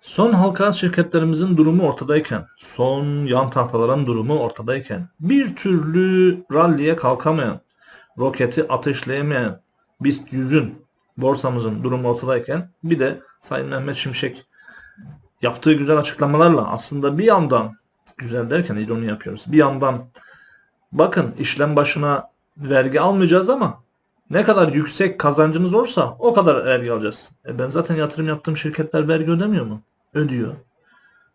Son halka şirketlerimizin durumu ortadayken, son yan tahtaların durumu ortadayken, bir türlü ralliye kalkamayan, roketi ateşleyemeyen BIST 100'ün borsamızın durumu ortadayken bir de Sayın Mehmet Şimşek yaptığı güzel açıklamalarla aslında bir yandan güzel derken ironi yapıyoruz. Bir yandan bakın işlem başına vergi almayacağız ama ne kadar yüksek kazancınız olursa o kadar vergi alacağız. E ben zaten yatırım yaptığım şirketler vergi ödemiyor mu? Ödüyor.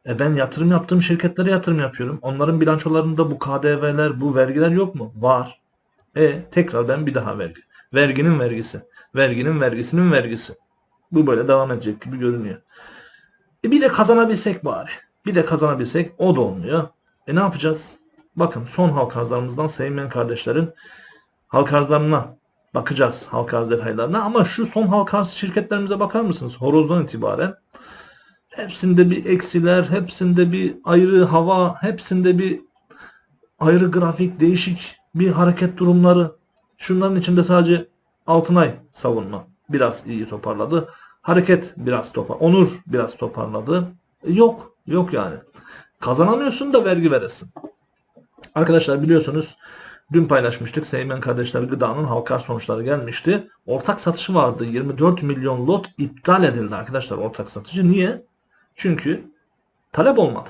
E ben yatırım yaptığım şirketlere yatırım yapıyorum. Onların bilançolarında bu KDV'ler, bu vergiler yok mu? Var. E tekrar ben bir daha vergi. Verginin vergisi. Verginin vergisinin vergisi. Bu böyle devam edecek gibi görünüyor. E bir de kazanabilsek bari. Bir de kazanabilsek o da olmuyor. E ne yapacağız? Bakın son halk arzlarımızdan sevmeyen kardeşlerin halk arzlarına bakacağız. Halk arz detaylarına. Ama şu son halk arz şirketlerimize bakar mısınız? Horozdan itibaren hepsinde bir eksiler, hepsinde bir ayrı hava, hepsinde bir ayrı grafik, değişik bir hareket durumları. Şunların içinde sadece Altınay savunma biraz iyi toparladı. Hareket biraz topar. Onur biraz toparladı. Yok. Yok yani. Kazanamıyorsun da vergi veresin. Arkadaşlar biliyorsunuz dün paylaşmıştık. Seymen Kardeşler Gıda'nın halka sonuçları gelmişti. Ortak satışı vardı. 24 milyon lot iptal edildi arkadaşlar ortak satıcı. Niye? Çünkü talep olmadı.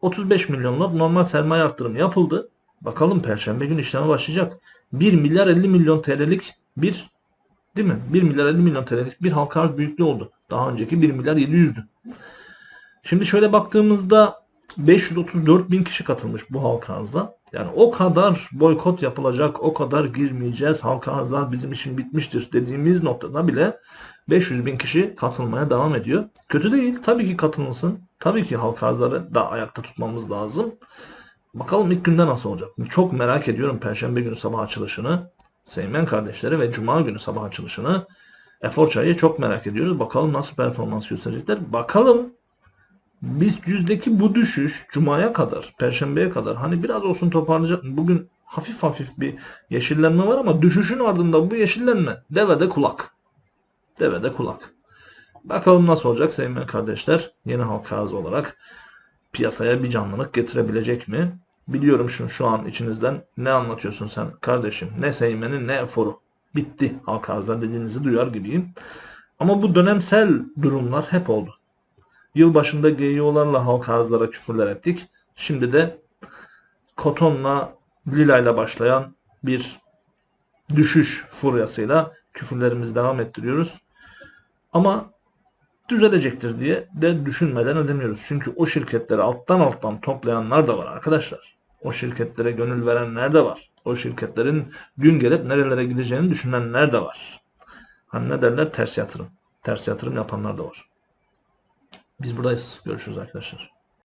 35 milyon lot normal sermaye arttırımı yapıldı. Bakalım perşembe günü işleme başlayacak. 1 milyar 50 milyon TL'lik bir değil mi? 1 milyar 50 milyon TL'lik bir halka arz büyüklüğü oldu. Daha önceki 1 milyar 700'dü. Şimdi şöyle baktığımızda 534 bin kişi katılmış bu halka arza. Yani o kadar boykot yapılacak, o kadar girmeyeceğiz, halka arzlar bizim için bitmiştir dediğimiz noktada bile 500 bin kişi katılmaya devam ediyor. Kötü değil. Tabii ki katılsın. Tabii ki halka arzları da ayakta tutmamız lazım. Bakalım ilk günde nasıl olacak? Çok merak ediyorum Perşembe günü sabah açılışını. Seymen kardeşleri ve Cuma günü sabah açılışını. Efor Çay'ı çok merak ediyoruz. Bakalım nasıl performans gösterecekler. Bakalım biz yüzdeki bu düşüş Cuma'ya kadar, Perşembe'ye kadar hani biraz olsun toparlayacak. Bugün hafif hafif bir yeşillenme var ama düşüşün ardında bu yeşillenme devede kulak. Devede kulak. Bakalım nasıl olacak Seymen kardeşler yeni halka arz olarak piyasaya bir canlılık getirebilecek mi? Biliyorum şu, şu an içinizden ne anlatıyorsun sen kardeşim? Ne Seymen'i ne eforu. Bitti halka arzlar dediğinizi duyar gibiyim. Ama bu dönemsel durumlar hep oldu. Yılbaşında GEO'larla halka arzlara küfürler ettik. Şimdi de Koton'la Lila'yla başlayan bir düşüş furyasıyla küfürlerimizi devam ettiriyoruz. Ama düzelecektir diye de düşünmeden edemiyoruz. Çünkü o şirketleri alttan alttan toplayanlar da var arkadaşlar. O şirketlere gönül verenler de var. O şirketlerin gün gelip nerelere gideceğini düşünenler de var. Hani ne derler? Ters yatırım. Ters yatırım yapanlar da var. Biz buradayız. Görüşürüz arkadaşlar.